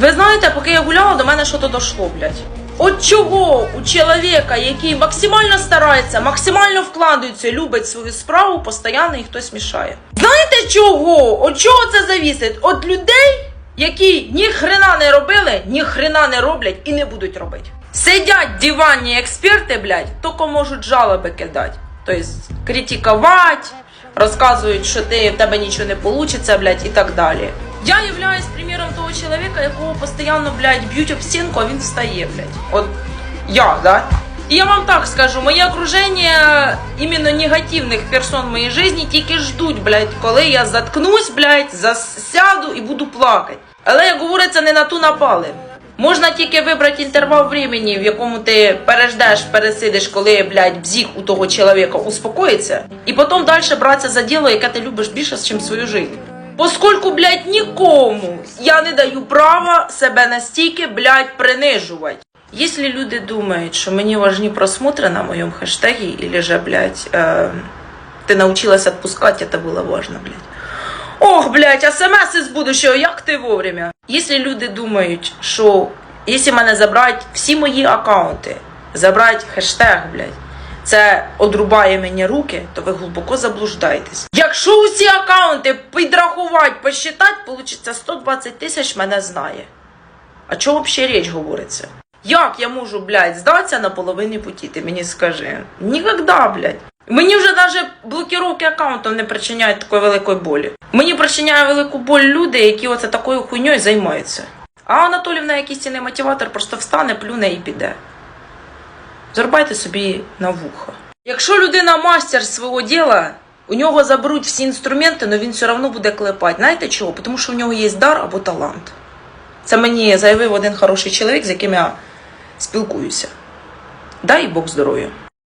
Ви знаєте, поки я гуляла, до мене щось дошло, блядь. От чого у чоловіка, який максимально старається, максимально вкладається, любить свою справу, постійно їй хтось мішає. Знаєте чого? От чого це завісить? От людей, які ні хрена не робили, ні хрена не роблять і не будуть робити. Сидять диванні експерти, блядь, тільки можуть жалоби кидати. Тобто критикувати, розказують, що ти в тебе нічого не вийде, блядь, і так далі. Я являюсь приміром того чоловіка, якого постійно, блядь, б'ють об стінку, а він встає, блядь. От я, да? І я вам так скажу, моє окруження іменно негативних персон в моїй житті тільки ждуть, блядь, коли я заткнусь, блядь, засяду і буду плакати. Але, як говориться, не на ту напали. Можна тільки вибрати інтервал времени, в якому ти переждеш, пересидиш, коли, блядь, бзік у того чоловіка успокоїться, і потім далі братися за діло, яке ти любиш більше, ніж свою життя. Поскольку, блядь, нікому я не даю права себе настільки, блядь, принижувати. Если люди думают, что мне важны просмотры на моем хэштеге, или же, блядь, э, ты научилась отпускать, это было важно, блядь. Ох, блядь, смс із будущого, як ти вовремя. Якщо люди думають, що якщо мене забрати всі мої аккаунти, забрати хештег, блядь, це одрубає мені руки, то ви глибоко заблуждаєтесь. Якщо усі аккаунти підрахувати, посчитати, получиться 120 тисяч мене знає. А чого взагалі річ говориться? Як я можу, блядь, здатися на половині путі, ти мені скажи? Нікогда, блядь. Мені вже навіть блокировки аккаунтів не причиняють такої великої болі. Мені причиняє велику боль люди, які оце такою хуйньою займаються. А Анатолівна, якийсь цінний мотиватор, просто встане, плюне і піде. Зарубайте собі на вухо. Якщо людина мастер свого діла, у нього заберуть всі інструменти, але він все одно буде клепати. Знаєте чого? Тому що у нього є дар або талант. Це мені заявив один хороший чоловік, з яким я спілкуюся. Дай Бог здоров'я.